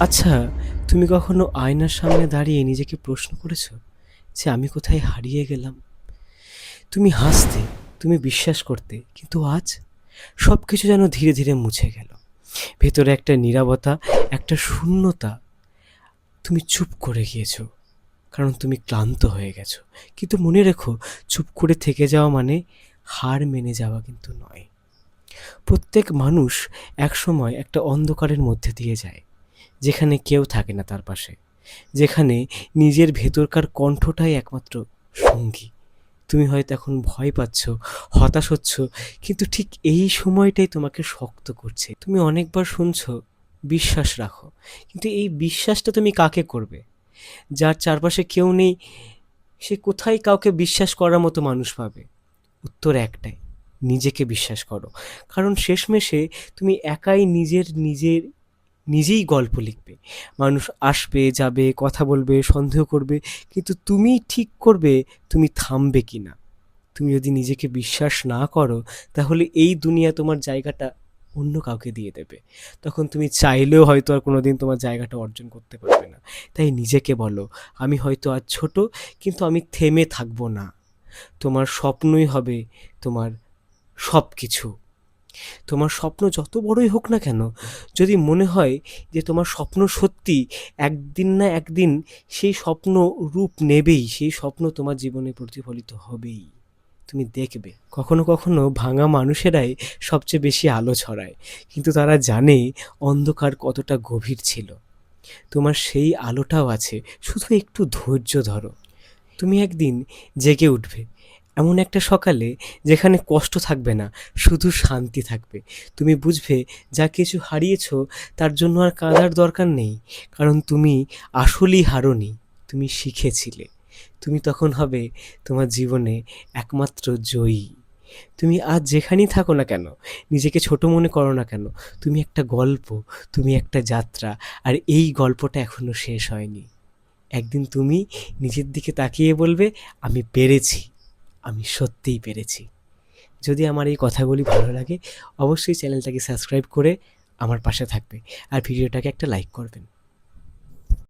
আচ্ছা তুমি কখনো আয়নার সামনে দাঁড়িয়ে নিজেকে প্রশ্ন করেছ যে আমি কোথায় হারিয়ে গেলাম? তুমি হাসতে, তুমি বিশ্বাস করতে, কিন্তু আজ সব কিছু যেন ধীরে ধীরে মুছে গেল। ভেতরে একটা নীরবতা, একটা শূন্যতা তুমি চুপ করে গিয়েছো, কারণ তুমি ক্লান্ত হয়ে গেছো। কিন্তু মনে রেখো, চুপ করে থেকে যাওয়া মানে হার মেনে যাওয়া কিন্তু নয়। প্রত্যেক মানুষ একসময় একটা অন্ধকারের মধ্যে দিয়ে যায়। যেখানে কেউ থাকে না তার পাশে, যেখানে নিজের ভেতরকার কণ্ঠটাই একমাত্র সঙ্গী। তুমি হয়তো এখন ভয় পাচ্ছ, হতাশ হচ্ছ, কিন্তু ঠিক এই সময়টাই তোমাকে শক্ত করছে। তুমি অনেকবার শুনছো, বিশ্বাস রাখো। কিন্তু এই বিশ্বাসটা তুমি কাকে করবে? যার চারপাশে কেউ নেই, সে কোথায় কাউকে বিশ্বাস করার মতো মানুষ পাবে? উত্তর একটাই, নিজেকে বিশ্বাস করো। কারণ শেষমেশে তুমি একাই নিজের নিজের নিজেই গল্প লিখবে। মানুষ আসবে, যাবে, কথা বলবে, সন্দেহ করবে, কিন্তু তুমি ঠিক করবে তুমি থামবে কি না তুমি যদি নিজেকে বিশ্বাস না করো, তাহলে এই দুনিয়া তোমার জায়গাটা অন্য কাউকে দিয়ে দেবে। তখন তুমি চাইলেও হয়তো আর কোনোদিন তোমার জায়গাটা অর্জন করতে পারবে না। তাই নিজেকে বলো, আমি হয়তো আজ ছোট, কিন্তু আমি থেমে থাকব না। তোমার স্বপ্নই হবে তোমার সব কিছু তোমার স্বপ্ন যত বড়ই হোক না কেন, যদি মনে হয় যে তোমার স্বপ্ন সত্যি, একদিন না একদিন সেই স্বপ্ন রূপ নেবেই, সেই স্বপ্ন তোমার জীবনে প্রতিফলিত হবেই। তুমি দেখবে, কখনো কখনো ভাঙা মানুষেরাই সবচেয়ে বেশি আলো ছড়ায়, কিন্তু তারা জানে অন্ধকার কতটা গভীর ছিল। তোমার সেই আলোটাও আছে, শুধু একটু ধৈর্য ধরো। তুমি একদিন জেগে উঠবে এমন একটা সকালে যেখানে কষ্ট থাকবে না, শুধু শান্তি থাকবে। তুমি বুঝবে, যা কিছু হারিয়েছো, তার জন্য আর কাঁদার দরকার নেই, কারণ তুমি আসলেই হারোনি, তুমি শিখেছিলে। তুমি তখন হবে তোমার জীবনে একমাত্র জয়ী। তুমি আজ যেখানেই থাকো না কেন, নিজেকে ছোট মনে করো না কেন, তুমি একটা গল্প, তুমি একটা যাত্রা, আর এই গল্পটা এখনও শেষ হয়নি। একদিন তুমি নিজের দিকে তাকিয়ে বলবে, আমি পেরেছি। আমি সত্যিই পেরেছি। যদি আমার এই কথাগুলি ভালো লাগে, অবশ্যই চ্যানেলটাকে সাবস্ক্রাইব করে আমার পাশে থাকবে। আর ভিডিওটাকে একটা লাইক করবেন।